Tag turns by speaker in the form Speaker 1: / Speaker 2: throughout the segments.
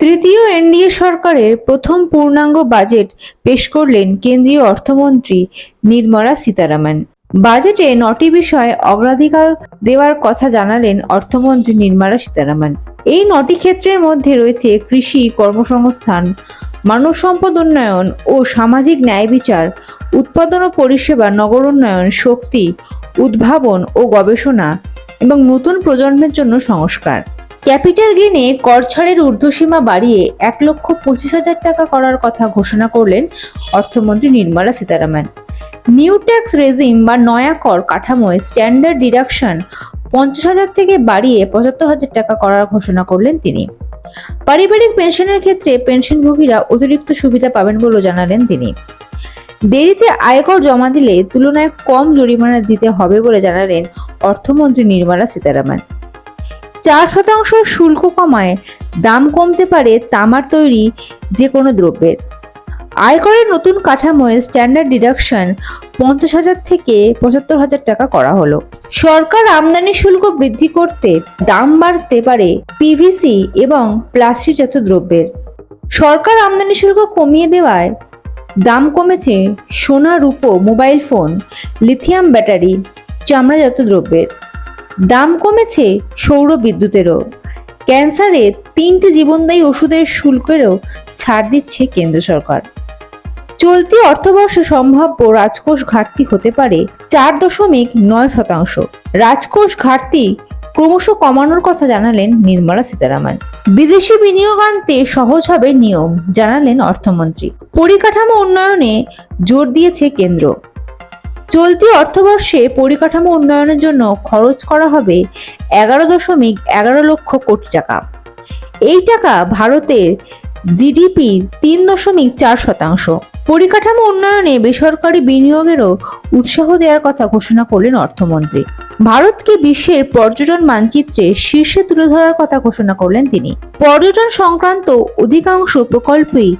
Speaker 1: তৃতীয় এনডিএ সরকারের প্রথম পূর্ণাঙ্গ বাজেট পেশ করলেন কেন্দ্রীয় অর্থমন্ত্রী নির্মলা সীতারামন। বাজেটে নটি বিষয়ে অগ্রাধিকার দেওয়ার কথা জানালেন অর্থমন্ত্রী নির্মলা সীতারামন। এই নটি ক্ষেত্রের মধ্যে রয়েছে কৃষি কর্মসংস্থান, মানব সম্পদ উন্নয়ন ও সামাজিক ন্যায় বিচার, উৎপাদন ও পরিষেবা, নগর উন্নয়ন, শক্তি, উদ্ভাবন ও গবেষণা এবং নতুন প্রজন্মের জন্য সংস্কার। ক্যাপিটাল গেনে কর ছাড়ের ঊর্ধ্বসীমা বাড়িয়ে এক লক্ষ পঁচিশ হাজার টাকা করার কথা ঘোষণা করলেন অর্থমন্ত্রী Nirmala Sitharaman. New tax regime বা নয়া কর কাঠামোয় স্ট্যান্ডার্ড ডিডাকশন পঞ্চাশ হাজার থেকে বাড়িয়ে পঁচাত্তর হাজার টাকা করার ঘোষণা করলেন তিনি। পারিবারিক পেনশনের ক্ষেত্রে পেনশনভোগীরা অতিরিক্ত সুবিধা পাবেন বলেও জানালেন তিনি। দেরিতে আয়কর জমা দিলে তুলনায় কম জরিমানা দিতে হবে বলে জানালেন অর্থমন্ত্রী নির্মলা সীতারামন। চার শতাংশ শুল্ক কমায়, দাম কমতে পারে তামার তৈরি যে কোনো দ্রব্যের। আয়করের নতুন কাঠামোয় স্ট্যান্ডার্ড ডিডাকশন পঞ্চাশ হাজার থেকে পঁচাত্তর হাজার টাকা করা হলো। সরকার আমদানি শুল্ক বৃদ্ধি করতে দাম বাড়তে পারে পিভিসি এবং প্লাস্টিকজাত দ্রব্যের। সরকার আমদানি শুল্ক কমিয়ে দেওয়ায় দাম কমেছে সোনা, রূপো, মোবাইল ফোন, লিথিয়াম ব্যাটারি চামড়াজাত দ্রব্যের। দাম কমেছে সৌর বিদ্যুতেরও। ক্যান্সারে তিনটি জীবনদায়ী ওষুধের শুল্কেরও ছাড় দিচ্ছে কেন্দ্র সরকার। চলতি অর্থবর্ষে সম্ভাব্য রাজকোষ ঘাটতি হতে পারে চার দশমিক নয় শতাংশ। রাজকোষ ঘাটতি ক্রমশ কমানোর কথা জানালেন নির্মলা সীতারামন। বিদেশি বিনিয়োগ আনতে সহজ হবে নিয়ম, জানালেন অর্থমন্ত্রী। পরিকাঠামো উন্নয়নে জোর দিয়েছে কেন্দ্র। চলতি অর্থবর্ষে পরিকাঠামো উন্নয়নের জন্য খরচ করা হবে এগারো দশমিক এগারো লক্ষ কোটি টাকা। এই টাকা ভারতের জিডিপির তিন দশমিক চার শতাংশ। পরিকাঠামো উন্নয়নে বেসরকারি বিনিয়োগেরও উৎসাহ দেওয়ার কথা ঘোষণা করলেন অর্থমন্ত্রী। ভারতকে বিশ্বের পর্যটন মানচিত্রে শীর্ষে তুলে ধরার কথা ঘোষণা করলেন তিনি। পর্যটন সংক্রান্ত অধিকাংশ প্রকল্পই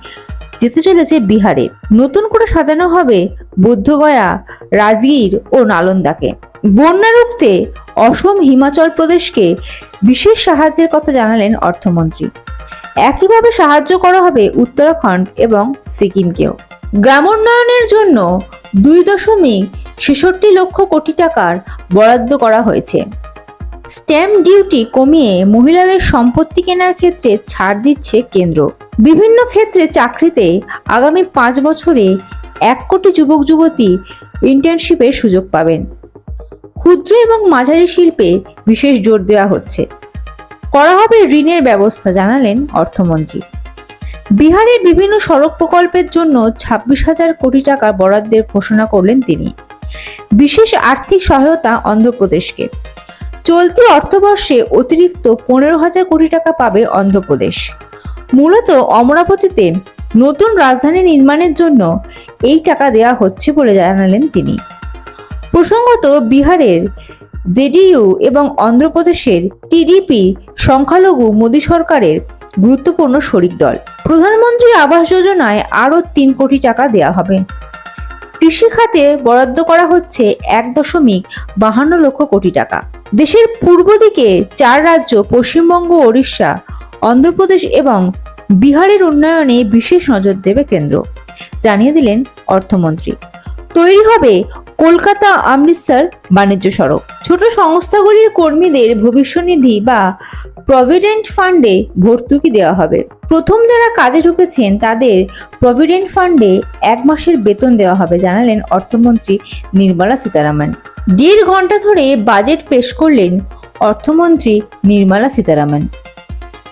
Speaker 1: যেতে চলেছে বিহারে। নতুন করে সাজানো হবে বুদ্ধগয়া রাজগীর ও নালন্দাকে। বন্যা রুখতে অসম হিমাচল প্রদেশকে বিশেষ সাহায্যের কথা জানালেন অর্থমন্ত্রী। একইভাবে সাহায্য করা হবে উত্তরাখণ্ড এবং সিকিমকেও। গ্রামোন্নয়নের জন্য দুই দশমিক ছেষট্টি লক্ষ কোটি টাকার বরাদ্দ করা হয়েছে। স্ট্যাম্প ডিউটি কমিয়ে মহিলাদের সম্পত্তি কেনার ক্ষেত্রে ছাড় দিচ্ছে কেন্দ্র। বিভিন্ন ক্ষেত্রে চাকরিতে আগামী পাঁচ বছরে এক কোটি যুবক যুবতী ইন্টার্নশিপের সুযোগ পাবেন। ক্ষুদ্র এবং মাঝারি শিল্পে বিশেষ জোর দেওয়া হচ্ছে। করা হবে ঋণের ব্যবস্থা, জানালেন অর্থমন্ত্রী। বিহারের বিভিন্ন সড়ক প্রকল্পের জন্য ছাব্বিশ হাজার কোটি টাকা বরাদ্দের ঘোষণা করলেন তিনি। বিশেষ আর্থিক সহায়তা অন্ধ্রপ্রদেশকে। চলতি অর্থবর্ষে অতিরিক্ত পনেরো হাজার কোটি টাকা পাবে অন্ধ্রপ্রদেশ। মূলত অমরাবতীতে নতুন রাজধানী নির্মাণের জন্য এই টাকা দেওয়া হচ্ছে বলে জানালেন তিনি। প্রসঙ্গত বিহারের জেডিইউ এবং অন্ধ্রপ্রদেশের টিডিপি সংখ্যালঘু মোদী সরকারের গুরুত্বপূর্ণ শরিক দল। প্রধানমন্ত্রী আবাস যোজনায় আরও তিন কোটি টাকা দেওয়া হবে। কৃষি খাতে বরাদ্দ করা হচ্ছে এক দশমিক বাহান্ন লক্ষ কোটি টাকা। দেশের পূর্ব দিকে চার রাজ্য পশ্চিমবঙ্গ, ওড়িশা, অন্ধ্রপ্রদেশ এবং বিহারের উন্নয়নে বিশেষ নজর দেবে কেন্দ্র। জানিয়ে দিলেন অর্থমন্ত্রী। তৈরি হবে কলকাতা অমৃতসর বাণিজ্য সড়ক। ছোট সংস্থাগুলির কর্মীদের ভবিষ্যনিধি বা প্রভিডেন্ট ফান্ডে ভর্তুকি দেওয়া হবে। প্রথম যারা কাজে ঢুকেছেন তাদের প্রভিডেন্ট ফান্ডে এক মাসের বেতন দেওয়া হবে, জানালেন অর্থমন্ত্রী নির্মলা সীতারামন। দেড় ঘণ্টা ধরে বাজেট পেশ করলেন অর্থমন্ত্রী Nirmala Sitharaman.